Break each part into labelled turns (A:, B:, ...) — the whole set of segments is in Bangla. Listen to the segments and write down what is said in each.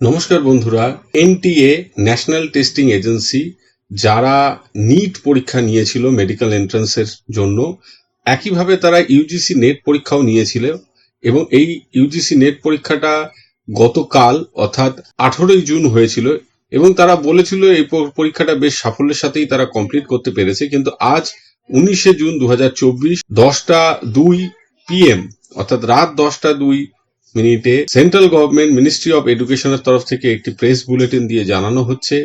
A: নমস্কার বন্ধুরা, এনটিএ ন্যাশনাল টেস্টিং এজেন্সি যারা নিট পরীক্ষা নিয়েছিল মেডিকেল এন্ট্রান্সের জন্য, একইভাবে তারা ইউজিসি নেট পরীক্ষাও নিয়েছিল এবং এই ইউজিসি নেট পরীক্ষাটা গতকাল অর্থাৎ আঠেরোই জুন হয়েছিল এবং তারা বলেছিল এই পরীক্ষাটা বেশ সাফল্যের সাথেই তারা কমপ্লিট করতে পেরেছে, কিন্তু আজ উনিশে জুন দু হাজার চব্বিশ দশটা দুই পিএম, অর্থাৎ রাত দশটা দুই মিনিটে সেন্ট্রাল গভর্নমেন্ট মিনিস্ট্রি অফ এডুকেশনের তরফ থেকে একটি প্রেস বুলেটিন দিয়ে জানানো হচ্ছে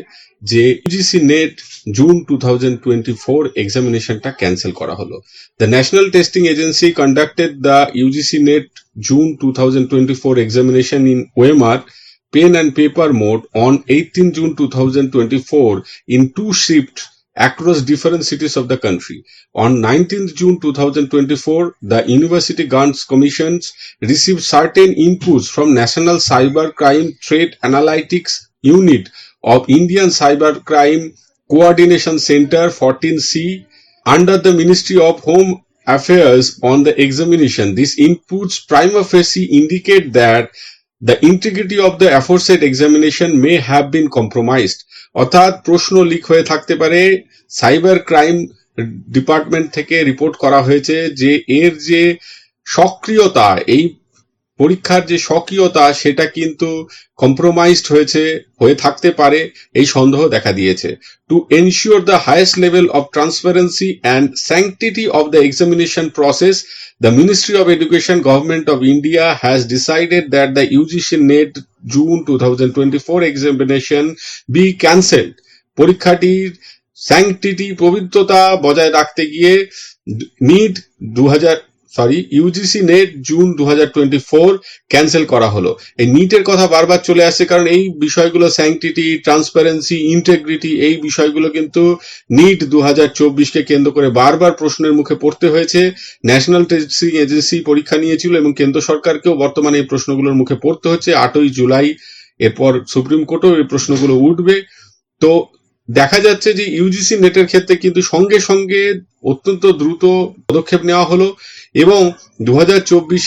A: যে UGC NET June two thousand twenty four এক্সামিনেশনটা cancel করা হলো। The national testing agency conducted the UGC NET June two thousand twenty four examination in OMR pen and paper mode on 18 June 2024 in two shifts across different cities of the country. On 19th June 2024, the University Grants Commissions received certain inputs from National Cyber Crime Threat Analytics Unit of Indian Cyber Crime Coordination Center 14C under the Ministry of Home Affairs on the examination. These inputs prima facie indicate that the integrity of the aforesaid examination may have been compromised অর্থাৎ প্রশ্ন লিক হয়ে থাকতে পারে সাইবার ক্রাইম ডিপার্টমেন্ট থেকে রিপোর্ট করা হয়েছে যে এর যে সক্রিয়তা এই পরীক্ষার যে সক্রিয়তা সেটা কিন্তু কম্প্রোমাইজড হয়েছে, হয়ে থাকতে পারে, এই সন্দেহ দেখা দিয়েছে to ensure the highest level of transparency and sanctity of the examination process The Ministry of Education, Government of India has decided that the UGC NET June 2024 examination be cancelled. পরীক্ষাটির স্যাংটিটি পবিত্রতা বজায় রাখতে গিয়ে NEET two sorry UGC NET June two cancel করা হলো। এই নিটের কথা বারবার চলে আসছে কারণ এই বিষয়গুলো স্যাংটিটি ট্রান্সপারেন্সি ইন্টেগ্রিটি এই বিষয়গুলো কিন্তু নিট দু কে কেন্দ্র করে বারবার প্রশ্নের মুখে পড়তে হয়েছে। ন্যাশনাল টেস্টিং এজেন্সি পরীক্ষা নিয়েছিল এবং কেন্দ্র সরকারকেও বর্তমানে এই প্রশ্নগুলোর মুখে পড়তে হচ্ছে। আটই জুলাই এরপর সুপ্রিম কোর্টেও এই প্রশ্নগুলো উঠবে। তো দেখা যাচ্ছে যে ইউজিসি নেটের ক্ষেত্রে কিন্তু সঙ্গে সঙ্গে অত্যন্ত দ্রুত পদক্ষেপ নেওয়া হলো এবং দু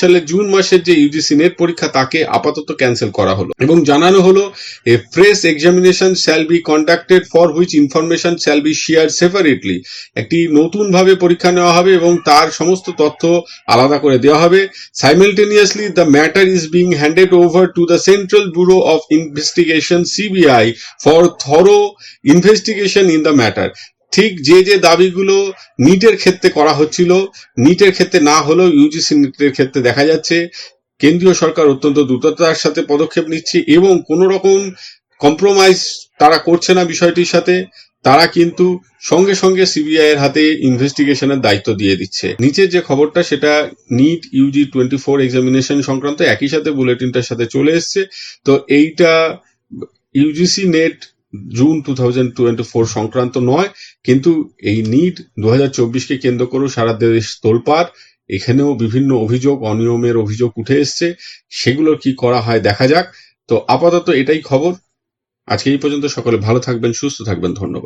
A: সালের জুন মাসের যে ইউজিসি নেট পরীক্ষা, তাকে আপাতত ক্যান্সেল করা হলো। এবং জানানো হলো a fresh examination shall be conducted for which information shall be shared separately একটি নতুন ভাবে পরীক্ষা নেওয়া হবে এবং তার সমস্ত তথ্য আলাদা করে দেওয়া হবে। Simultaneously the matter is being handed over to the Central Bureau of Investigation CBI for thorough investigation in the matter ঠিক যে যে দাবিগুলো নিটের ক্ষেত্রে করা হচ্ছিল, নিটের ক্ষেত্রে না হলেও ইউজিসি নিটের ক্ষেত্রে দেখা যাচ্ছে, কেন্দ্রীয় সরকার অত্যন্ত দ্রুততার সাথে পদক্ষেপ নিচ্ছে এবং কোন রকম কম্প্রোমাইজ তারা করছে না বিষয়টির সাথে, তারা কিন্তু সঙ্গে সঙ্গে সিবিআই এর হাতে ইনভেস্টিগেশনের দায়িত্ব দিয়ে দিচ্ছে। নিচের যে খবরটা, সেটা NEET UG twenty four examination সংক্রান্ত একই সাথে বুলেটিনটার সাথে চলে এসছে। তো এইটা UGC NET June two thousand four সংক্রান্ত নয়, কিন্তু এই নিট দু হাজার চব্বিশকে কেন্দ্র করে সারা দেশ তোলপাড়। এখানেও বিভিন্ন অভিযোগ, অনিয়মের অভিযোগ উঠে এসছে। সেগুলো কি করা হয় দেখা যাক। তো আপাতত এটাই খবর। আজকে এই পর্যন্ত সকলে ভালো থাকবেন, সুস্থ থাকবেন। ধন্যবাদ।